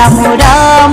রাম রাম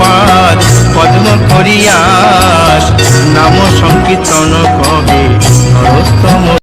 পাঁচ পদ্ম করিয়াস। নাম সংকীর্তন কবে নরোত্তম